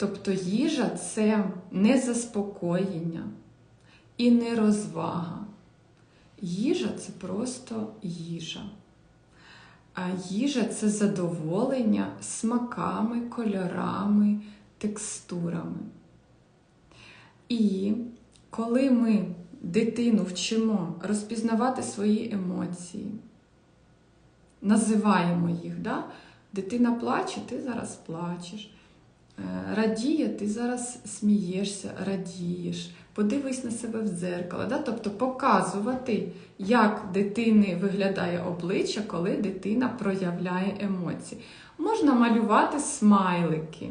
Тобто їжа це не заспокоєння і не розвага. Їжа це просто їжа. А їжа це задоволення смаками, кольорами, текстурами. І коли ми дитину вчимо розпізнавати свої емоції, називаємо їх, да? дитина плаче, ти зараз плачеш. Е, Радіє, ти зараз смієшся, радієш, подивись на себе в дзеркало. Да? Тобто показувати, як дитини виглядає обличчя, коли дитина проявляє емоції. Можна малювати смайлики,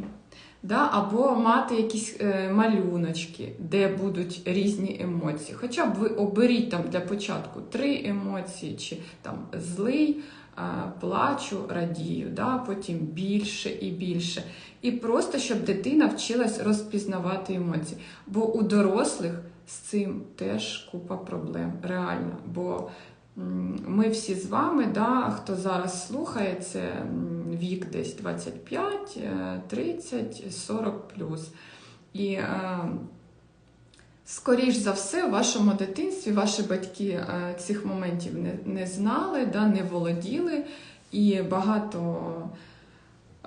да? або мати якісь е, малюночки, де будуть різні емоції. Хоча б ви оберіть там для початку три емоції, чи там злий, е, плачу, радію, да? потім більше і більше. І просто щоб дитина вчилась розпізнавати емоції. Бо у дорослих з цим теж купа проблем, реально. Бо ми всі з вами, да, хто зараз слухає, це вік 25, е, 30, 40 плюс. І е, скоріш за все, у вашому дитинстві ваші батьки е, цих моментів не, не знали, да, не володіли, і багато.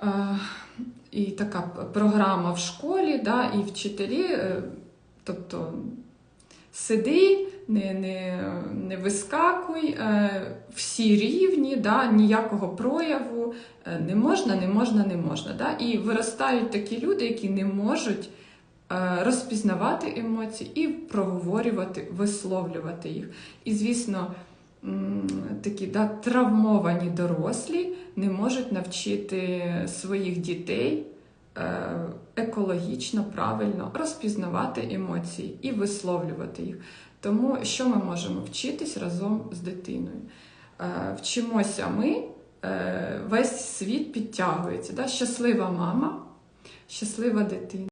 Е, і така програма в школі, да, і вчителі, е, тобто сиди, не, не, не вискакуй, е, всі рівні, да, ніякого прояву, е, не можна, не можна, не можна. Да, і виростають такі люди, які не можуть е, розпізнавати емоції і проговорювати, висловлювати їх. І, звісно, такі да, травмовані дорослі не можуть навчити своїх дітей екологічно, правильно розпізнавати емоції і висловлювати їх. Тому що ми можемо вчитись разом з дитиною? Е, Вчимося ми, е, весь світ підтягується. Щаслива мама, щаслива дитина.